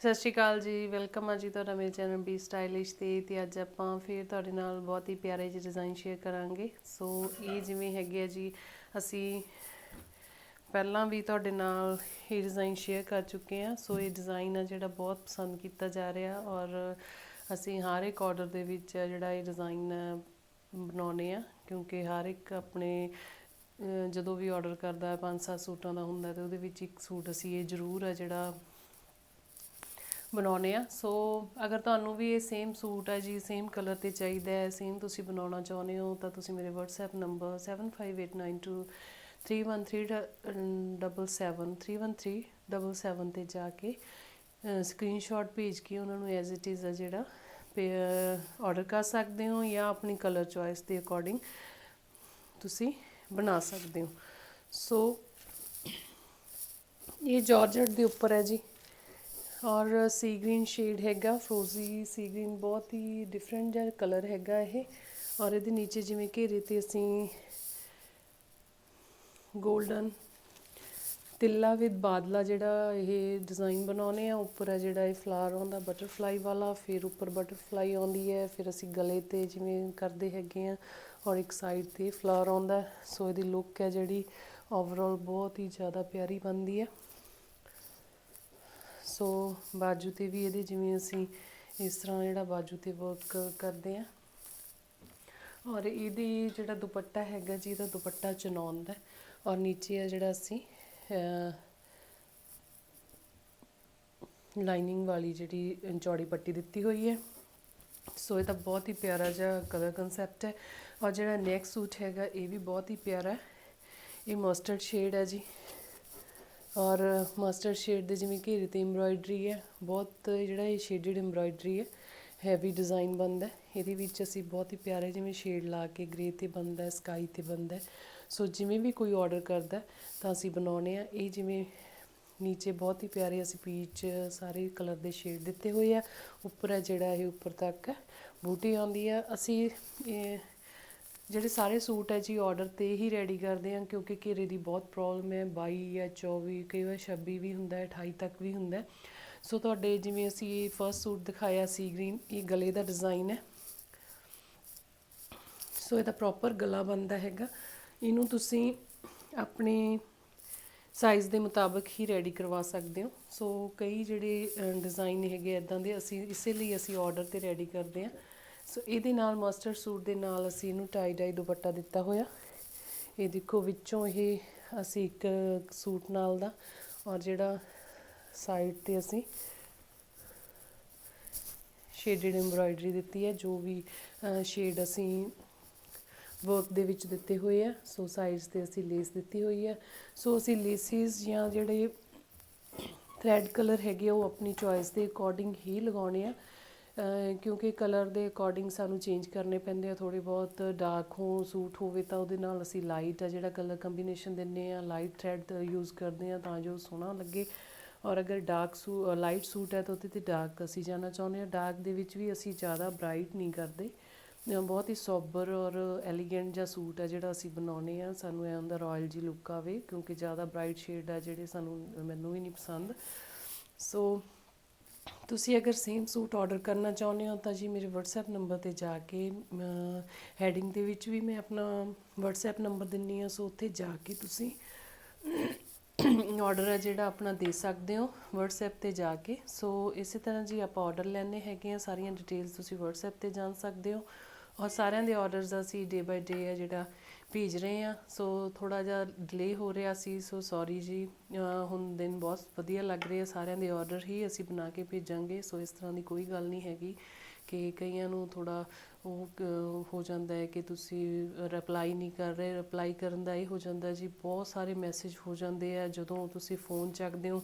ਸਤਿ ਸ਼੍ਰੀ ਅਕਾਲ ਜੀ, ਵੈਲਕਮ ਆ ਜੀ ਤੁਹਾਡਾ ਮੇਰੇ ਚੈਨਲ ਬੀ ਸਟਾਈਲਿਸ਼ ਤੇ ਤੇ ਅੱਜ ਆਪਾਂ ਫਿਰ ਤੁਹਾਡੇ ਨਾਲ ਬਹੁਤ ਹੀ ਪਿਆਰੇ ਜਿਹੇ ਡਿਜ਼ਾਈਨ ਸ਼ੇਅਰ ਕਰਾਂਗੇ। ਸੋ ਇਹ ਜਿਵੇਂ ਹੈਗੇ ਆ ਜੀ, ਅਸੀਂ ਪਹਿਲਾਂ ਵੀ ਤੁਹਾਡੇ ਨਾਲ ਇਹ ਡਿਜ਼ਾਈਨ ਸ਼ੇਅਰ ਕਰ ਚੁੱਕੇ ਆ ਸੋ ਇਹ ਡਿਜ਼ਾਈਨ ਆ ਜਿਹੜਾ ਬਹੁਤ ਪਸੰਦ ਕੀਤਾ ਜਾ ਰਿਹਾ ਔਰ ਅਸੀਂ ਹਰ ਇੱਕ ਆਰਡਰ ਦੇ ਵਿੱਚ ਜਿਹੜਾ ਇਹ ਡਿਜ਼ਾਈਨ ਬਣਾਉਨੇ ਆ ਕਿਉਂਕਿ ਹਰ ਇੱਕ ਆਪਣੇ ਜਦੋਂ ਵੀ ਆਰਡਰ ਕਰਦਾ ਹੈ, ਪੰਜ ਸੱਤ ਸੂਟਾਂ ਦਾ ਹੁੰਦਾ ਤੇ ਉਹਦੇ ਵਿੱਚ ਇੱਕ ਸੂਟ ਅਸੀਂ ਇਹ ਜ਼ਰੂਰ ਆ ਜਿਹੜਾ ਬਣਾਉਨੇ ਆ ਸੋ ਅਗਰ ਤੁਹਾਨੂੰ ਵੀ ਇਹ ਸੇਮ ਸੂਟ ਹੈ ਜੀ ਸੇਮ ਕਲਰ ਤੇ ਚਾਹੀਦਾ ਹੈ ਸੇਮ ਤੁਸੀਂ ਬਣਾਉਣਾ ਚਾਹੁੰਦੇ ਹੋ, ਤਾਂ ਤੁਸੀਂ ਮੇਰੇ WhatsApp ਨੰਬਰ 7589231377 31377 ਤੇ ਜਾ ਕੇ ਸਕਰੀਨਸ਼ਾਟ ਭੇਜ ਕੇ ਉਹਨਾਂ ਨੂੰ ਐਜ਼ ਇਟ ਇਜ਼ ਆ ਜਿਹੜਾ ਆਰਡਰ ਕਰ ਸਕਦੇ ਹੋ ਜਾਂ ਆਪਣੀ ਕਲਰ ਚੁਆਇਸ ਦੇ ਅਕੋਰਡਿੰਗ ਤੁਸੀਂ ਬਣਾ ਸਕਦੇ ਹੋ। ਸੋ ਇਹ ਜਾਰਜਟ ਦੇ ਉੱਪਰ ਹੈ ਜੀ। ਔਰ ਸੀ ਗ੍ਰੀਨ ਸ਼ੇਡ ਹੈਗਾ ਫਰੋਜ਼ੀ ਸੀ ਗ੍ਰੀਨ ਬਹੁਤ ਹੀ ਡਿਫਰੈਂਟ ਜਿਹਾ ਕਲਰ ਹੈਗਾ ਇਹ। ਔਰ ਇਹਦੇ ਨੀਚੇ ਜਿਵੇਂ ਘੇਰੇ ਤੇ ਅਸੀਂ 골ਡਨ ਤਿੱਲਾ ਵਿਦ ਬਾਦਲਾ ਜਿਹੜਾ ਇਹ ਡਿਜ਼ਾਈਨ ਬਣਾਉਨੇ ਆ ਉੱਪਰ ਹੈ ਜਿਹੜਾ ਇਹ ਫਲਾਰ ਆਉਂਦਾ ਬਟਰਫਲਾਈ ਵਾਲਾ, ਫਿਰ ਉੱਪਰ ਬਟਰਫਲਾਈ ਆਉਂਦੀ ਹੈ, ਫਿਰ ਅਸੀਂ ਗਲੇ ਤੇ ਜਿਵੇਂ ਕਰਦੇ ਹੈਗੇ ਆ ਔਰ ਇੱਕ ਸਾਈਡ ਤੇ ਫਲਾਰ ਆਉਂਦਾ ਸੋ ਇਹਦੀ ਲੁੱਕ ਹੈ ਜਿਹੜੀ ਓਵਰਆਲ ਬਹੁਤ ਹੀ ਜ਼ਿਆਦਾ ਪਿਆਰੀ ਬਣਦੀ ਹੈ। ਸੋ ਬਾਜੂ ਤੇ ਵੀ ਇਹਦੇ ਜਿਵੇਂ ਅਸੀਂ ਇਸ ਤਰ੍ਹਾਂ ਜਿਹੜਾ ਬਾਜੂ ਤੇ ਵਰਕ ਕਰਦੇ ਆ ਔਰ ਇਹਦੀ ਜਿਹੜਾ ਦੁਪੱਟਾ ਹੈਗਾ ਜੀ, ਇਹਦਾ ਦੁਪੱਟਾ ਚਨੌਨ ਦਾ ਔਰ ਨੀਚੇ ਆ ਜਿਹੜਾ ਅਸੀਂ ਲਾਈਨਿੰਗ ਵਾਲੀ ਜਿਹੜੀ ਚੌੜੀ ਪੱਟੀ ਦਿੱਤੀ ਹੋਈ ਹੈ। ਸੋ ਇਹਦਾ ਬਹੁਤ ਹੀ ਪਿਆਰਾ ਜਿਹਾ ਕਲਰ ਕਨਸੈਪਟ ਹੈ। ਔਰ ਜਿਹੜਾ ਨੈਕ ਸੂਟ ਹੈਗਾ, ਇਹ ਵੀ ਬਹੁਤ ਹੀ ਪਿਆਰਾ ਹੈ। ਇਹ ਮਸਟਰਡ ਸ਼ੇਡ ਹੈ ਜੀ। ਔਰ ਮਸਟਰਡ ਸ਼ੇਡ ਦੇ ਜਿਵੇਂ ਘੇਰੇ ਤੇ ਐਮਬ੍ਰਾਇਡਰੀ ਹੈ, ਬਹੁਤ ਜਿਹੜਾ ਇਹ ਸ਼ੇਡਡ ਐਮਬ੍ਰਾਇਡਰੀ ਹੈ ਹੈਵੀ ਡਿਜ਼ਾਈਨ ਬਣਦਾ ਇਹਦੇ ਵਿੱਚ ਅਸੀਂ ਬਹੁਤ ਹੀ ਪਿਆਰੇ ਜਿਵੇਂ ਸ਼ੇਡ ਲਾ ਕੇ ਗ੍ਰੇ ਤੇ ਬਣਦਾ ਸਕਾਈ ਤੇ ਬਣਦਾ ਸੋ ਜਿਵੇਂ ਵੀ ਕੋਈ ਆਰਡਰ ਕਰਦਾ ਤਾਂ ਅਸੀਂ ਬਣਾਉਨੇ ਆ ਇਹ ਜਿਵੇਂ ਨੀਚੇ ਬਹੁਤ ਹੀ ਪਿਆਰੇ ਅਸੀਂ ਪੀਚ ਸਾਰੇ ਕਲਰ ਦੇ ਸ਼ੇਡ ਦਿੱਤੇ ਹੋਏ ਆ। ਉੱਪਰ ਹੈ ਜਿਹੜਾ ਇਹ ਉੱਪਰ ਤੱਕ ਬੂਟੀ ਆਉਂਦੀ ਆ, ਅਸੀਂ ਇਹ ਜਿਹੜੇ ਸਾਰੇ ਸੂਟ ਹੈ ਜੀ ਆਰਡਰ ਤੇ ਹੀ ਰੈਡੀ ਕਰਦੇ ਆ ਕਿਉਂਕਿ ਘੇਰੇ ਦੀ ਬਹੁਤ ਪ੍ਰੋਬਲਮ ਹੈ 22 ਜਾਂ 24 ਕਈ ਵਾਰ 26 ਵੀ ਹੁੰਦਾ ਹੈ 28 ਤੱਕ ਵੀ ਹੁੰਦਾ ਸੋ ਤੁਹਾਡੇ ਜਿਵੇਂ ਅਸੀਂ ਇਹ ਫਰਸਟ ਸੂਟ ਦਿਖਾਇਆ ਸੀ ਗ੍ਰੀਨ ਇਹ ਗਲੇ ਦਾ ਡਿਜ਼ਾਈਨ ਹੈ। ਸੋ ਇਹਦਾ ਪ੍ਰੋਪਰ ਗਲਾ ਬਣਦਾ ਹੈਗਾ। ਇਹਨੂੰ ਤੁਸੀਂ ਆਪਣੇ ਸਾਈਜ਼ ਦੇ ਮੁਤਾਬਕ ਹੀ ਰੈਡੀ ਕਰਵਾ ਸਕਦੇ ਹੋ। ਸੋ ਕਈ ਜਿਹੜੇ ਡਿਜ਼ਾਈਨ ਹੈਗੇ ਇਦਾਂ ਦੇ, ਅਸੀਂ ਇਸੇ ਲਈ ਅਸੀਂ ਆਰਡਰ ਤੇ ਰੈਡੀ ਕਰਦੇ ਹਾਂ। ਸੋ ਇਹਦੇ ਨਾਲ ਮਾਸਟਰ ਸੂਟ ਦੇ ਨਾਲ ਅਸੀਂ ਇਹਨੂੰ ਟਾਈ ਡਾਈ ਦੁਪੱਟਾ ਦਿੱਤਾ ਹੋਇਆ। ਇਹ ਦੇਖੋ ਵਿੱਚੋਂ ਇਹ ਅਸੀਂ ਇੱਕ ਸੂਟ ਨਾਲ ਦਾ ਔਰ ਜਿਹੜਾ ਸਾਈਡ ਤੇ ਅਸੀਂ ਸ਼ੇਡਡ ਐਮਬ੍ਰਾਇਡਰੀ ਦਿੱਤੀ ਹੈ, ਜੋ ਵੀ ਸ਼ੇਡ ਅਸੀਂ ਵਰਕ ਦੇ ਵਿੱਚ ਦਿੱਤੇ ਹੋਏ ਆ। ਸੋ ਸਾਈਡਸ ਤੇ ਅਸੀਂ ਲੇਸ ਦਿੱਤੀ ਹੋਈ ਹੈ। ਸੋ ਅਸੀਂ ਲੇਸਿਸ ਜਾਂ ਜਿਹੜੇ ਥ੍ਰੈਡ ਕਲਰ ਹੈਗੇ ਉਹ ਆਪਣੀ ਚੋਇਸ ਦੇ ਅਕੋਰਡਿੰਗ ਹੀ ਲਗਾਉਣੇ ਆ। ਕਿਉਂਕਿ ਕਲਰ ਦੇ ਅਕੋਰਡਿੰਗ ਸਾਨੂੰ ਚੇਂਜ ਕਰਨੇ ਪੈਂਦੇ ਆ ਥੋੜੇ ਬਹੁਤ ਡਾਰਕ ਹੋ ਸੂਟ ਹੋਵੇ ਤਾਂ ਉਹਦੇ ਨਾਲ ਅਸੀਂ ਲਾਈਟ ਆ, ਜਿਹੜਾ ਕਲਰ ਕੰਬੀਨੇਸ਼ਨ ਦਿੰਨੇ ਆ ਲਾਈਟ ਥ੍ਰੈਡ ਯੂਜ਼ ਕਰਦੇ ਆ ਤਾਂ ਜੋ ਸੋਹਣਾ ਲੱਗੇ। ਔਰ ਅਗਰ ਡਾਰਕ ਸੂ ਲਾਈਟ ਸੂਟ ਹੈ ਤਾਂ ਉਹਦੇ ਤੇ ਡਾਰਕ ਅਸੀਂ ਜਾਣਾ ਚਾਹੁੰਦੇ ਆ ਡਾਰਕ ਦੇ ਵਿੱਚ ਵੀ ਅਸੀਂ ਜ਼ਿਆਦਾ ਬ੍ਰਾਈਟ ਨਹੀਂ ਕਰਦੇ। ਬਹੁਤ ਹੀ ਸੋਬਰ ਔਰ ਐਲੀਗੈਂਟ ਜਿਹਾ ਸੂਟ ਆ ਜਿਹੜਾ ਅਸੀਂ ਬਣਾਉਨੇ ਆ ਸਾਨੂੰ ਇਹ ਹੁੰਦਾ ਰਾਇਲ ਜੀ ਲੁੱਕ ਆਵੇ ਕਿਉਂਕਿ ਜ਼ਿਆਦਾ ਬ੍ਰਾਈਟ ਸ਼ੇਡ ਆ ਜਿਹੜੇ ਸਾਨੂੰ, ਮੈਨੂੰ ਵੀ ਨਹੀਂ ਪਸੰਦ। ਸੋ ਤੁਸੀਂ ਅਗਰ ਸੇਮ ਸੂਟ ਆਰਡਰ ਕਰਨਾ ਚਾਹੁੰਦੇ ਹੋ ਤਾਂ ਜੀ ਮੇਰੇ WhatsApp ਨੰਬਰ ਤੇ ਜਾ ਕੇ ਹੈਡਿੰਗ ਦੇ ਵਿੱਚ ਵੀ ਮੈਂ ਆਪਣਾ WhatsApp ਨੰਬਰ ਦਿੰਨੀ ਆ ਸੋ ਉੱਥੇ ਜਾ ਕੇ ਤੁਸੀਂ ਆਰਡਰ ਹੈ ਜਿਹੜਾ ਆਪਣਾ ਦੇ ਸਕਦੇ ਹੋ, WhatsApp ਤੇ ਜਾ ਕੇ। ਸੋ ਇਸੇ ਤਰ੍ਹਾਂ ਜੀ ਆਪਾਂ ਆਰਡਰ ਲੈਣੇ ਹੈਗੇ ਆ ਸਾਰੀਆਂ ਡਿਟੇਲਸ ਤੁਸੀਂ WhatsApp ਤੇ ਜਾਣ ਸਕਦੇ ਹੋ। ਔਰ ਸਾਰਿਆਂ ਦੇ ਆਰਡਰਸ ਅਸੀਂ ਡੇ ਬਾਈ ਡੇ ਹੈ ਜਿਹੜਾ ਭੇਜ ਰਹੇ ਆ ਸੋ ਥੋੜਾ ਜਿਹਾ ਡਿਲੇ ਹੋ ਰਿਹਾ ਸੀ। ਸੋ ਸੌਰੀ ਜੀ। ਹੁਣ ਦਿਨ ਬਹੁਤ ਵਧੀਆ ਲੱਗ ਰਹੇ ਆ। ਸਾਰਿਆਂ ਦੇ ਆਰਡਰ ਹੀ ਅਸੀਂ ਬਣਾ ਕੇ ਭੇਜਾਂਗੇ। ਸੋ ਇਸ ਤਰ੍ਹਾਂ ਦੀ ਕੋਈ ਗੱਲ ਨਹੀਂ ਹੈਗੀ ਕਿ ਕਈਆਂ ਨੂੰ ਥੋੜਾ ਉਹ ਹੋ ਜਾਂਦਾ ਹੈ ਕਿ ਤੁਸੀਂ ਰਿਪਲਾਈ ਨਹੀਂ ਕਰ ਰਹੇ। ਰਿਪਲਾਈ ਕਰਨ ਦਾ ਇਹ ਹੋ ਜਾਂਦਾ ਜੀ। ਬਹੁਤ ਸਾਰੇ ਮੈਸੇਜ ਹੋ ਜਾਂਦੇ ਆ। ਜਦੋਂ ਤੁਸੀਂ ਫੋਨ ਚੱਕਦੇ ਹੋ,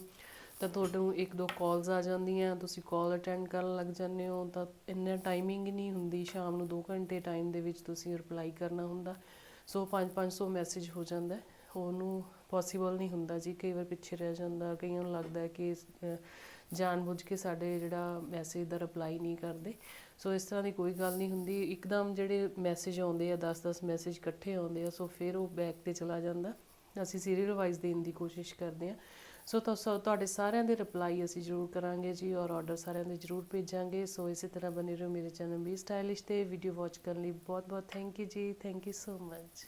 ਤਾਂ ਤੁਹਾਨੂੰ ਇੱਕ ਦੋ ਕਾਲਸ ਆ ਜਾਂਦੀਆਂ। ਤੁਸੀਂ ਕਾਲ ਅਟੈਂਡ ਕਰਨ ਲੱਗ ਜਾਂਦੇ ਹੋ। ਤਾਂ ਇੰਨਾ ਟਾਈਮਿੰਗ ਨਹੀਂ ਹੁੰਦੀ। ਸ਼ਾਮ ਨੂੰ 2 ਘੰਟੇ ਟਾਈਮ ਦੇ ਵਿੱਚ ਤੁਸੀਂ ਰਿਪਲਾਈ ਕਰਨਾ ਹੁੰਦਾ। ਸੋ 5-500 ਮੈਸੇਜ ਹੋ ਜਾਂਦਾ ਉਹਨੂੰ ਪੋਸੀਬਲ ਨਹੀਂ ਹੁੰਦਾ ਜੀ, ਕਈ ਵਾਰ ਪਿੱਛੇ ਰਹਿ ਜਾਂਦਾ, ਕਈਆਂ ਨੂੰ ਲੱਗਦਾ ਕਿ ਜਾਣਬੁੱਝ ਕੇ ਸਾਡੇ ਜਿਹੜਾ ਮੈਸੇਜ ਦਾ ਰਿਪਲਾਈ ਨਹੀਂ ਕਰਦੇ। ਸੋ ਇਸ ਤਰ੍ਹਾਂ ਦੀ ਕੋਈ ਗੱਲ ਨਹੀਂ ਹੁੰਦੀ। ਇੱਕਦਮ ਜਿਹੜੇ ਮੈਸੇਜ ਆਉਂਦੇ ਆ 10-10 ਮੈਸੇਜ ਇਕੱਠੇ ਆਉਂਦੇ ਆ, ਸੋ ਫਿਰ ਉਹ ਬੈਕ ਤੇ ਚਲਾ ਜਾਂਦਾ। ਅਸੀਂ ਸੀਰੀਅਲ ਵਾਈਜ਼ ਦੇਣ ਦੀ ਕੋਸ਼ਿਸ਼ ਕਰਦੇ ਆ ਸੋ ਤਾਂ ਸੋ ਤੁਹਾਡੇ ਸਾਰਿਆਂ ਦੇ ਰਿਪਲਾਈ ਅਸੀਂ ਜ਼ਰੂਰ ਕਰਾਂਗੇ ਜੀ ਔਰ ਆਰਡਰ ਸਾਰਿਆਂ ਦੇ ਜ਼ਰੂਰ ਭੇਜਾਂਗੇ। ਸੋ ਇਸੇ ਤਰ੍ਹਾਂ ਬਣੇ ਰਹੋ ਮੇਰੇ ਚੈਨਲ ਵੀ ਸਟਾਈਲਿਸ਼ ਤੇ। ਵੀਡੀਓ ਵਾਚ ਕਰਨ ਲਈ ਬਹੁਤ ਬਹੁਤ thank you ji. Thank you so much